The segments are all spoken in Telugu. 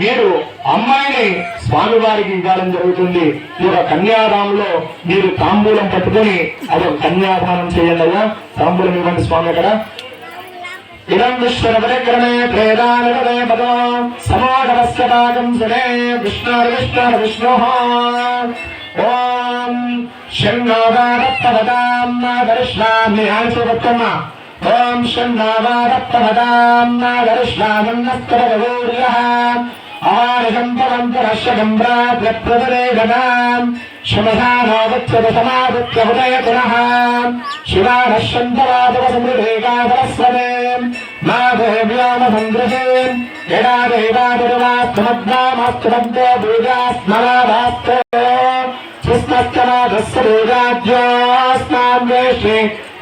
మీరు అమ్మాయిని స్వామివారికి ఇవ్వడం జరుగుతుంది. ఈ యొక్క కన్యాదానంలో మీరు తాంబూలం పట్టుకుని అది ఒక కన్యాదానం చేయండి అయ్యా. తాంబూలం ఇవ్వండి స్వామి అక్కడ. ఇదం విశ్వరవరక్రమే ప్రేదానగదే పదో సమాగమస్కటాకం సునే విష్ణు విష్ణు. విష్ణు ఓం షణ్ణోదారత్తవదాం నాగరిష్ణామి ఆశోగత్తమ్మ ఓం షణ్ణోదారత్తవదాం నాగరిష్ణామన్నస్తరగౌర్యః ఆహారగం పరంపరశ్యగం ప్రాప్రదరే గణాం శమధానోగచ్చద సమాగత్య హృదయ పునః శివానశ్యంతరాధవ సమృద్ధేకాధరస్వనే మాధవ్యామసంద్రహే యడా దేవాదిర్వాస్తమద్వామాస్తమద్దో పూజాస్మరాభాస్తో సుస్మస్తమాధస్య పూజాజ్యోస్మాం వేష్ణే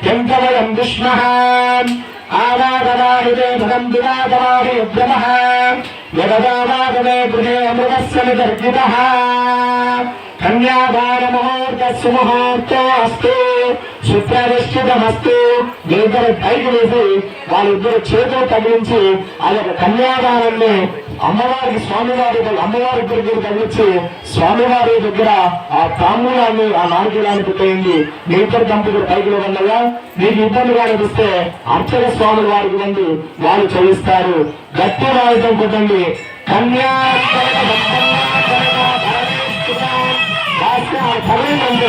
యంతవయం విష్మః ఆవాగవాహితే భగం దివాగవాహి ఉద్యమః యగదావాగమే గృహే అమృతస్య నిగర్జితః కన్యాదాన ముహూర్త సుముహూర్తో అస్తు శుక్రనిశ్చితమస్తు వీరిద్దరు పైకి వేసి వాళ్ళిద్దరు చేతులు తగిలించి ఆ యొక్క కన్యాదానాన్ని అమ్మవారికి స్వామివారి అమ్మవారి దగ్గర తగిలిచ్చి స్వామివారి దగ్గర ఆ తాంబూలాన్ని ఆ నాలుగులాన్ని పెట్టేయండి. మీ ఇద్దరు దంపతులు పైకి లేవన్నగా మీకు ఇబ్బందిగా అనిపిస్తే అర్చక స్వామి వారికి వండి వాళ్ళు చెల్లిస్తారు గట్టి రాయటం కొట్టండి. కన్యా పదవిందండి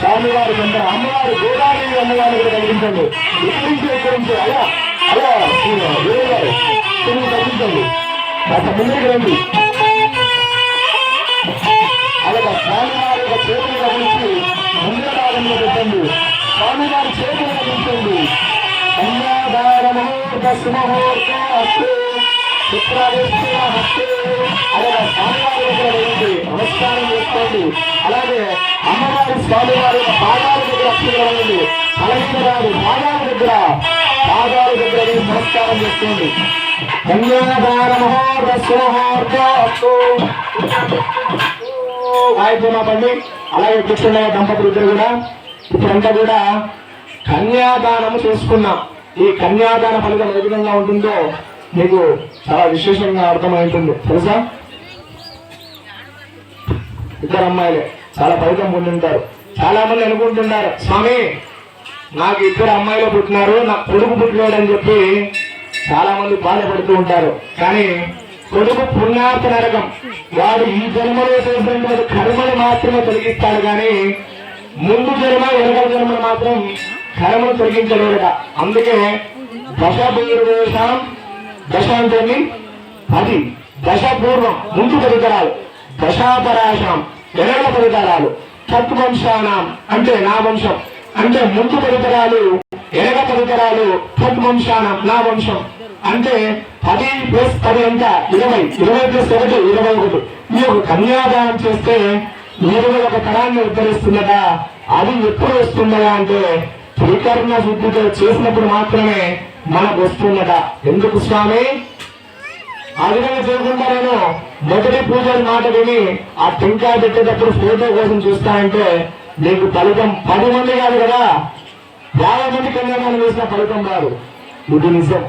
స్వామివారి చందన అమ్మవారి గోదావరి అమ్మవారి కూడా తగ్గించండి ఇక్కడి నుంచి అలా అలా గురువు గారు తిరిగి తగ్గించండి కాస్త ముందుకు రండి. అలాగ స్వామివారి యొక్క చేతులు గమనించి ముందుల భాగంలో పెట్టండి. స్వామివారి చేతులు గమనించండి కన్యాదానముహూర్త దశ అస్తు. నమస్కారం చేసుకోండి అలాగే అమ్మవారి స్వామి వారి పాదాల దగ్గర అక్షరం అలాగే వారి పాదాల దగ్గర పాదాల దగ్గర నమస్కారం చేసుకోండి కన్యాదాన అలాగే కూర్చున్న దంపతులు ఇద్దరు కూడా ఇప్పుడంతా కూడా కన్యాదానము చేసుకున్నాం. ఈ కన్యాదాన ఫలితం ఏ విధంగా ఉంటుందో మీకు చాలా విశేషంగా అర్థమై తెలుసా? ఇద్దరు అమ్మాయిలే. చాలా ఫలితం పొందుంటారు. చాలా మంది అనుకుంటున్నారు స్వామి నాకు ఇద్దరు అమ్మాయిలు పుట్టినారు నాకు కొడుకు పుట్టినాడు చెప్పి చాలా మంది బాధపడుతూ ఉంటారు. కానీ కొడుకు పుణ్యార్థ నరకం. వాడు ఈ జన్మలో చేసినటువంటి కర్మలు మాత్రమే తొలగిస్తాడు కానీ ముందు జన్మ వెనక జన్మలు మాత్రం కర్మను తొలగించలేడట. అందుకే దశ పూర్వేశం దశ అంటే అది దశ పూర్వం ముందు పరికరాలు. దశాపరాశం వెనక పరికరాలు. తత్వంశానం అంటే నా వంశం. అంటే ముందు పరికరాలు ఎరగ పరికరాలు తత్వంశానం నా వంశం. అంటే పది ప్లస్ పది ఎంత ఇరవై. ఇరవై ప్లస్ ఒకటి ఇరవై ఒకటి. ఈ యొక్క కన్యాదానం చేస్తే ఇరవై ఒక తరాన్ని ఉద్ధరిస్తున్నదా? అది ఎప్పుడు వస్తుందా అంటే త్రికరణ శుద్ధితో చేసినప్పుడు మాత్రమే మనకు వస్తున్నదా ఎందుకు స్వామి? ఆ విధంగా చేయకుండా నేను మొదటి పూజ మాట విని ఆ టెంకాయ పెట్టేటప్పుడు ఫోటో కోసం చూస్తానంటే నీకు ఫలితం పది మంది కాదు కదా. యాభై మంది కన్యాదానం వేసిన ఫలితం రాదు. ఇది నిజం.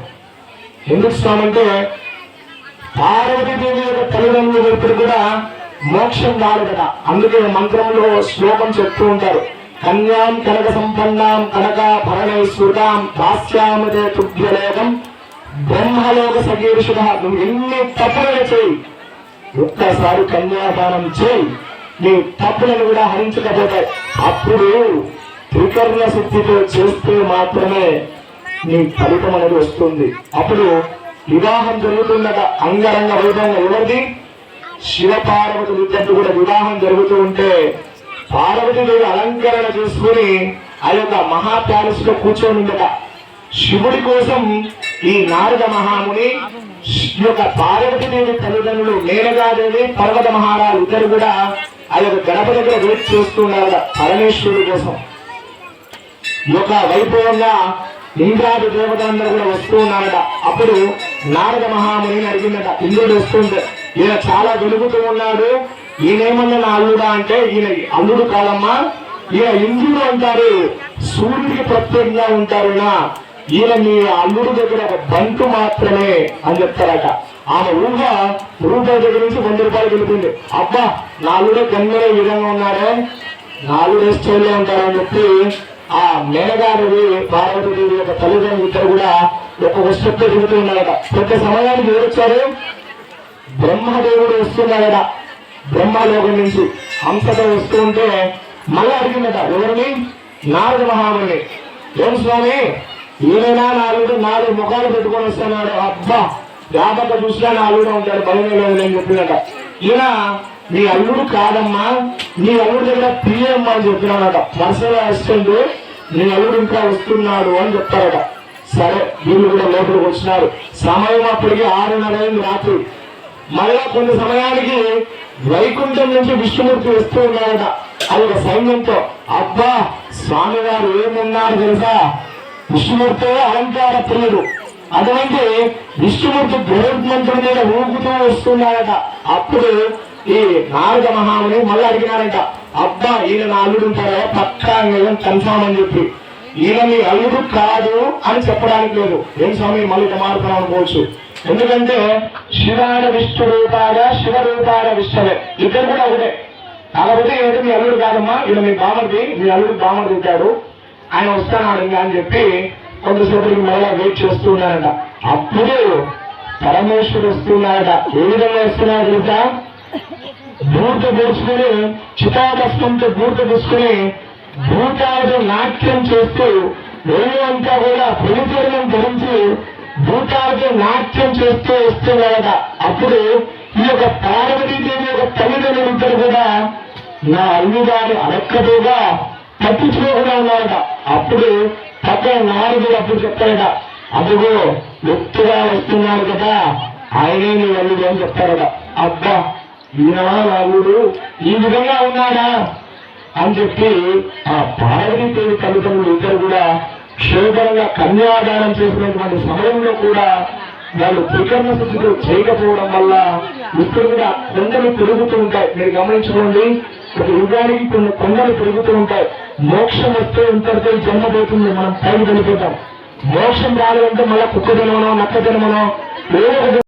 ఎందుకు స్వామి అంటే పార్వతీదేవి యొక్క తల్లిదండ్రులు ఎప్పుడు కూడా మోక్షం రాదు కదా. అందుకే మంత్రంలో శ్లోకం చెప్తూ ఉంటారు. కన్యాం కనక సంపన్నాం కనక భరణైశ్వృతాం దాస్యామదే తుభ్యలోకం. బ్రహ్మలోక సగీర్షుడ నువ్వు ఎన్ని తప్పులను చేయి. ఒక్కసారి కన్యాదానం చేయి. నీ తప్పులను కూడా హరించకపోతే అప్పుడు త్రికరణ శుద్ధితో చేస్తే మాత్రమే నీ ఫలితం అనేది వస్తుంది. అప్పుడు వివాహం జరుగుతున్నట అంగరంగ వైభవంగా ఎవరిది? శివ ఇద్దరు కూడా వివాహం జరుగుతూ ఉంటే పార్వతీదేవి అలంకరణ చేసుకుని ఆ యొక్క మహా ప్యాలెస్లో కూర్చొని ఉండట శివుడి కోసం ఈ నారద మహాముని ఈ యొక్క పార్వతీదేవి తల్లిదండ్రులు మేనగాదేవి పర్వత మహారాజు ఇద్దరు కూడా ఆ యొక్క గడప దగ్గర వెయిట్ చేస్తున్నారు పరమేశ్వరుడి కోసం. యొక్క వైభవంగా ఇంద్రాది దేవతలందరూ కూడా వస్తూ ఉన్నారట. అప్పుడు నారద మహాముని అడిగిందట ఇంద్రుడు వస్తుంటే ఈయన చాలా వెలుగుతూ ఉన్నాడు ఈయనేమన్నా నా అల్లుడా అంటే ఈయన అల్లుడు కాదమ్మా. ఈయన ఇంద్రుడు అంటారు. సూర్యుడికి ప్రత్యేకంగా ఉంటారునా ఈయన. మీ అల్లుడు దగ్గర ఒక బంటు మాత్రమే అని చెప్తారట. ఆమె ఊహ రూపాయి దగ్గర నుంచి వంద రూపాయలు వెళుతుంది అబ్బా నాలుడే అల్లుడే విధంగా ఉన్నారే? నాలుగు స్టైల్లో ఉంటారని చెప్పి ఆ మేనగారివి పార్వతీదేవి యొక్క తల్లిదండ్రులు ఇద్దరు కూడా ఒక్కొక్క స్టెప్ దిగుతూ ఉన్నారట. ప్రతి సమయానికి ఎవరు వచ్చారు? బ్రహ్మదేవుడు వస్తున్నాడట. బ్రహ్మలోకం నుంచి హంసతో వస్తూ ఉంటే మళ్ళా అడిగిందట ఎవరిని? నారద మహాముని. ఏం స్వామి? ఈయనైనా నాలుగు నాలుగు ముఖాలు పెట్టుకొని వస్తున్నాడు. అబ్బా వ్యాపక చూసినా అల్లుడు ఉంటాడు బలమే అని చెప్పినట ఈయన నీ అల్లుడు కాదమ్మా నీ అల్లుడు దగ్గర ప్రియమ్మా అని చెప్పినాడట. పర్సనల్ అసిస్టెంట్ నీ అల్లుడు ఇంకా వస్తున్నాడు అని చెప్తారట. సరే వీళ్ళు కూడా లోపలికి వచ్చినారు. సమయం అప్పటికి ఆరున్నర రాత్రి. మళ్ళా కొన్ని సమయానికి వైకుంఠం నుంచి విష్ణుమూర్తి వస్తూ ఉన్నారట అది ఒక సైన్యంతో. అబ్బా స్వామి గారు ఏమున్నారు తెలుసా? విష్ణుమూర్తి అలంకార ప్రియుడు. అటువంటి విష్ణుమూర్తి గరుత్మంతుడి మీద ఊగుతూ వస్తున్నాడట. అప్పుడు ఈ నారద మహాముని మళ్ళీ అడిగినారంట అబ్బా ఈయన నా అల్లుడు ఉంటారా పక్కా కన్ఫామ్ అని చెప్పి. ఈయన మీ అల్లుడు కాదు అని చెప్పడానికి లేదు. ఏం స్వామి మళ్ళీ ఇట్లా మారుతున్నాం అనుకోవచ్చు ఎందుకంటే శివాన విష్ణు రూపాయ శివ రూపాయ విష్ణువే ఇద్దరు కూడా ఒకటే. కాకపోతే ఏంటి మీ అల్లుడు కాదమ్మా ఈయన మీ బామర్ది మీ అల్లుడు బామర్ తింటాడు ఆయన వస్తానాడు ఇంకా అని చెప్పి కొంతసేపటికి మళ్ళా వెయిట్ చేస్తూ ఉన్నారట. అప్పుడు పరమేశ్వరుడు వస్తున్నాడట. ఏ విధంగా వస్తున్నాడు తెలుసా? భూత పూసుకుని చితాభస్మంతో భూత పూసుకుని భూతాలతో నాట్యం చేస్తూ ఒళ్ళు అంతా కూడా పులిచర్మం ధరించి భూతాలతో నాట్యం చేస్తూ వస్తున్నారట. అప్పుడు ఈ యొక్క పార్వతీదేవి యొక్క తల్లిదండ్రులు ఉంటారు కూడా నా అల్లుగారి అడక్కదుగా పట్టించుకోకుండా ఉన్నారట. అప్పుడు పక్కన నాలుగు అప్పుడు చెప్తారట అదిగో ఎత్తుగా వస్తున్నారు కదా ఆయనే నీ అల్లుడు అని చెప్తారట అబ్బా ఈనా అల్లుడు ఈ విధంగా ఉన్నాడా? అని చెప్పి ఆ పార్వతీదేవి తల్లిదండ్రులు ఇద్దరు కూడా క్షేమకరంగా కన్యాదానం చేసినటువంటి సమయంలో కూడా వాళ్ళు త్రికర్ణ శుద్ధితో చేయకపోవడం వల్ల ఇప్పుడు కూడా కొండలు పెరుగుతూ ఉంటాయి. మీరు గమనించుకోండి ఒక యుగానికి కొన్ని కొండలు పెరుగుతూ ఉంటాయి. మోక్షం వస్తే ఇంతటితో జన్మ పోతుంది. మనం పైకి వెళ్ళిపోతాం. మోక్షం రాలేదంటే మళ్ళీ కుక్క జన్మనో నక్క జన్మనో ఏదో